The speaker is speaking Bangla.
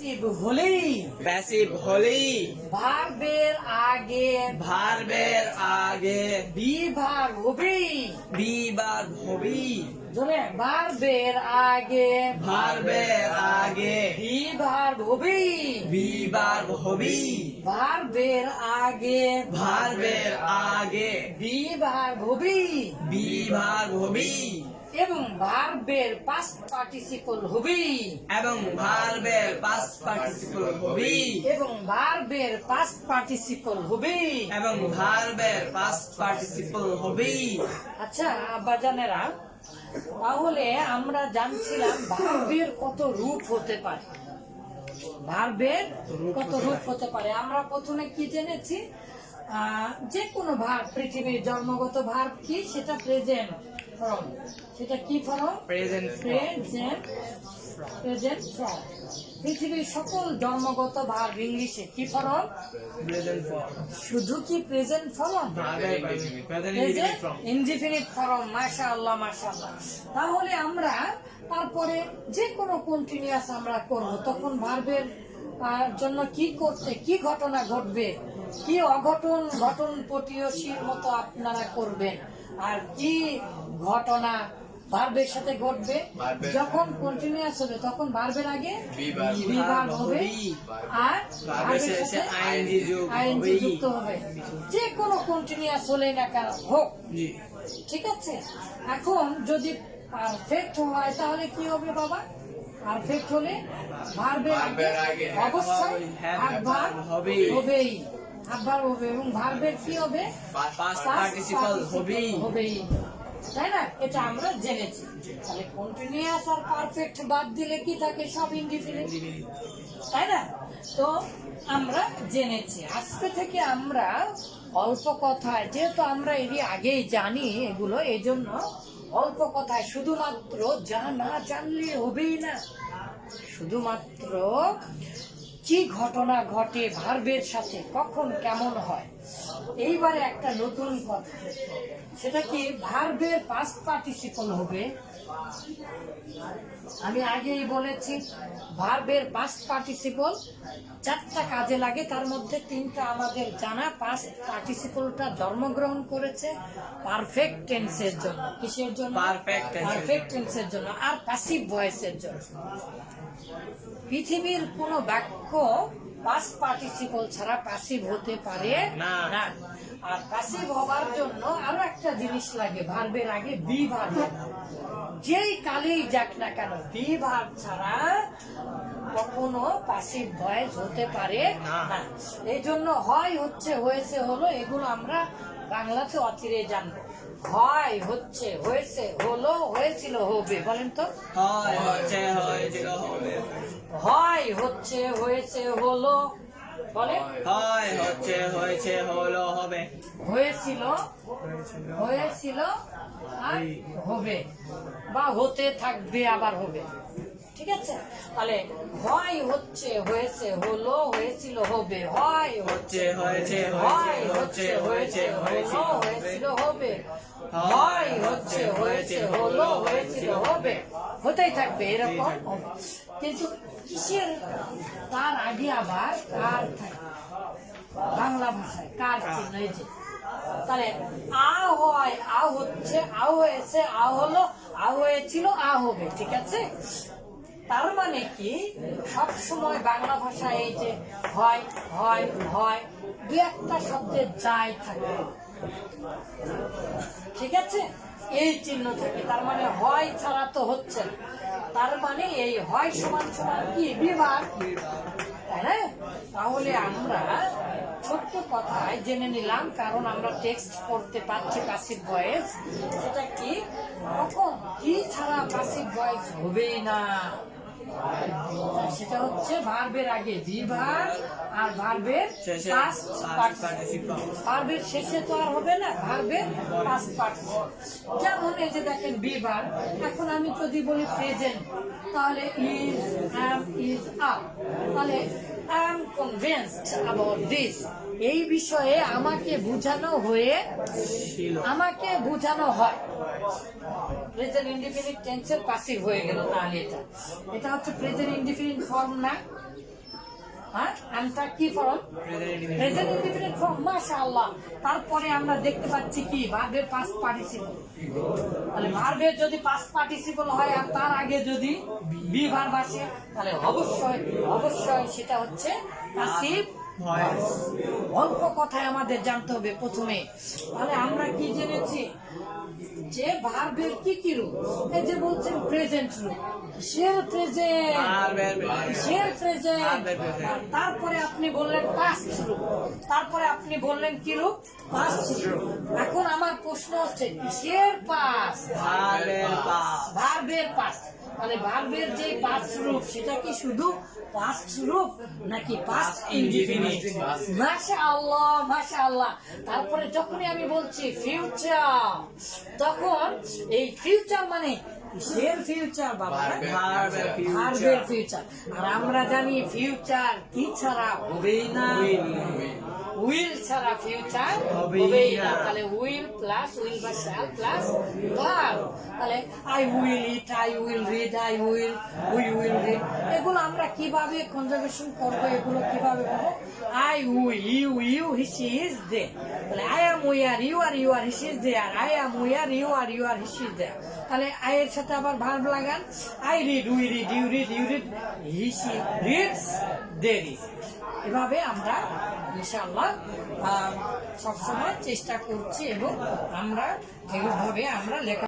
হলেই প্যাসিভ হলেই ভার্বের আগে ভার্বের আগে বিভাগ হবেই। বিবার হবি ধরে ভার্বের আগে ভার্বের আগে। বিভাগ হবেই বিবার হবি ভার্বের আগে। ভার্বের আগে। বিভাগ হবেই বিভাগ হবি এবং ভার্বের পাস্ট পার্টিসিপল হবেই এবং ভার্বের পাস্ট পার্টিসিপল হবি এবং ভার্বের পাস্ট পার্টিসিপল হবেই এবং ভার্বের পাস্ট পার্টিসিপল হবি আচ্ছা আব্বাজানেরা তাহলে আমরা জানছিলাম ভার্বের কত রূপ হতে পারে। ভার্বের কত রূপ হতে পারে। আমরা প্রথমে কি জেনেছি? যে কোনো ভার, পৃথিবীর জন্মগত ভার্ব কি? সেটা প্রেজেন্ট ফর্ম? সেটা কি form? Present present present form পৃথিবীর সকল জন্মগত ভার্ব ইংলিশে কি ফর্ম? প্রেজেন্ট ফর্ম শুধু কি present form? Present indefinite form মাশাআল্লাহ মাশাআল্লাহ। তাহলে আমরা তারপরে যে কোনো কন্টিনিউয়াস আমরা করব। তখন ভার্বের জন্য কি করতে কি ঘটনা ঘটবে কি অঘটন ঘটন পটীয়সীর মতো আপনারা করবেন। আর কি ঘটনা ভার্বের সাথে ঘটবে। যখন কন্টিনিউয়াস হবে তখন ভার্বের আগে বিভাগ হবে। আর। যুক্ত হবে। যে কোনো কন্টিনিউয়াস হলেই না কেন হোক। ঠিক আছে? এখন যদি পারফেক্ট হয় তাহলে কি হবে বাবা? পারফেক্ট হলে ভার্বের আগে অবশ্যই have হাবভার হবেই। হবেই। হাবভার হবে এবং ভার্বের কি হবে? পার্টিসিপল হবেই। হবেই। তাই না? এটা আমরা জেনেছি। তাহলে কন্টিনিউয়াস আর পারফেক্ট বাদ দিলে কি থাকে? সব ইনডিফিনিট তাই না? তো আমরা জেনেছি। আজকে থেকে আমরা অল্প কথায়, যেহেতু আমরা এরই আগেই জানি এগুলো এই জন্য অল্প কথায়, শুধুমাত্র যা না জানলে হবেই না। শুধুমাত্র কি ঘটনা ঘটে ভার্বের সাথে, কখন কেমন হয়? এইবারে একটা নতুন কথা। সেটা কি ভার্বের পাস্ট পার্টিসিপল হবে? আমি আগেই বলেছি ভার্বের পাস্ট পার্টিসিপল চারটা কাজে লাগে তার মধ্যে তিনটা আমাদের জানা পাস্ট পার্টিসিপলটা জন্মগ্রহণ করেছে পারফেক্ট টেন্সের জন্য। কিসের জন্য? পারফেক্ট পারফেক্ট টেন্সের জন্য আর প্যাসিভ ভয়েসের জন্য। পৃথিবীর কোনো বাক্য পাস্ট পার্টিসিপল ছাড়া প্যাসিভ হতে পারে না। আর প্যাসিভ হবার জন্য আরও একটা জিনিস লাগে ভার্বের আগে বি ভার্ব যেই কালেই যাক না কেন বি ভার্ব ছাড়া কখনো প্যাসিভ ভয়েস হতে পারে। না এই জন্য হয় হচ্ছে হয়েছে হলো এগুলো আমরা বাংলাতে অচিরে জানব। হয় হচ্ছে হয়েছে হলো হয়েছিল হবে বলেন তো? হয় হচ্ছে হয়েছিল হবে। হয় হচ্ছে হয়েছে হলো বলে হয় হচ্ছে হয়েছে হলো হবে। হয়েছিল হয়েছিল। আর হবে বা হতে থাকবে আবার হবে। ঠিক আছে? তাহলে হয় হচ্ছে হয়েছে হলো হয়েছিল হবে হয়। হচ্ছে হয়েছে হয় হচ্ছে হয়েছে হয়েছে হয়েছে হলো হয়েছিল হবে। হয় হচ্ছে হয়েছে হলো হয়েছিল হবে। হতেই থাকবে এরকম কিন্তু কিসের? তার আগে আবার কার থাকে? বাংলা ভাষায় কার চিহ্ন যে? তাহলে আ হয় আ হচ্ছে আ হয়েছে আ হলো আ হয়েছিল আ হবে ঠিক আছে? তার মানে কি? সব সময় বাংলা ভাষায় এই যে হয় হয় হয়, দু একটা শব্দে যাই থাকে। ঠিক আছে? এই চিহ্ন থাকে। তার মানে হয় ছাড়া তো হচ্ছে। তার মানে এই হয় সমান সমান কি? বিভাগ। না তাহলে আমরা ছোট্ট কথায় জেনে নিলাম, কারণ আমরা টেক্সট পড়তে পারছি পাসিভ ভয়েস। সেটা কি? কখন? কি ছাড়া পাসিভ ভয়েস হবেই না? সেটা হচ্ছে ভার্বের আগে বিভাগ আর ভার্বের participle। ভার্বের শেষে তো আর হবে না ভার্বের পাস্ট যেমন এই যে দেখেন বিভাগ এখন আমি যদি বলি প্রেজেন্ট তাহলে ইজ অ্যাম ইজ আপ তাহলে I am convinced about this এই বিষয়ে আমাকে বোঝানো হয়ে আমাকে বোঝানো হয়। প্রেজেন্ট ইনডিফিনিট টেন্সের পাসিভ হয়ে গেল তাহলে এটা। এটা হচ্ছে প্রেজেন্ট ইনডিফিনিট ফর্ম না। হ্যাঁ? আমটা কি ফর্ম প্রেজেন্ট ইন্ডিফিনিট ফর্ম মাশাআল্লাহ। তারপরে আমরা দেখতে পাচ্ছি কি? ভার্বের পাস্ট পার্টিসিপল তাহলে ভার্বের যদি পাস্ট পার্টিসিপল হয় আর তার আগে যদি বি ভার্ব আসে তাহলে অবশ্যই অবশ্যই সেটা হচ্ছে পাসিভ অল্প কথায় আমাদের জানতে হবে প্রথমে। তাহলে আমরা কি জেনেছি? যে ভার্বের কি কি রূপ? এই যে বলছেন প্রেজেন্ট রূপ। কিসের প্রেজেন্ট কিসের প্রেজেন্ট তারপরে আপনি বললেন পাস্ট রূপ। তারপরে আপনি বললেন কি রূপ? পাস্ট রূপ। এখন আমার প্রশ্ন হচ্ছে কিসের পাস্ট ভার্বের পাস ভার্বের পাস্ট মানে ভার্বের যে পাস্ট রূপ সেটা কি শুধু পাস্ট রূপ নাকি পাস্ট ইনডিফিনিট মাশাআল্লাহ মাশাআল্লাহ। তারপরে যখনই আমি বলছি ফিউচার তখন এই ফিউচার মানে কিসের ফিউচার বাবা? ভার্বের ফিউচার আর আমরা জানি ফিউচার কি ছাড়া হবেই না। উইল ছাড়া ফিউচার হবেই না। তাহলে উইল প্লাস উইল বা শ্যাল প্লাস ভার্ব তাহলে I will eat I will read I will we will read এগুলো আমরা কীভাবে কনজারভেশন করব এগুলো কীভাবে করব I we you you his is they তাহলে I am we are you are you are he his is they are I am we are you are you are he his is they তাহলে আই এর সাথে আবার ভার্ব লাগান। I read we read you read you read his reads they read এভাবে আমরা ইনশাআল্লাহ সবসময় চেষ্টা করছি এবং আমরা এইভাবে আমরা লেখা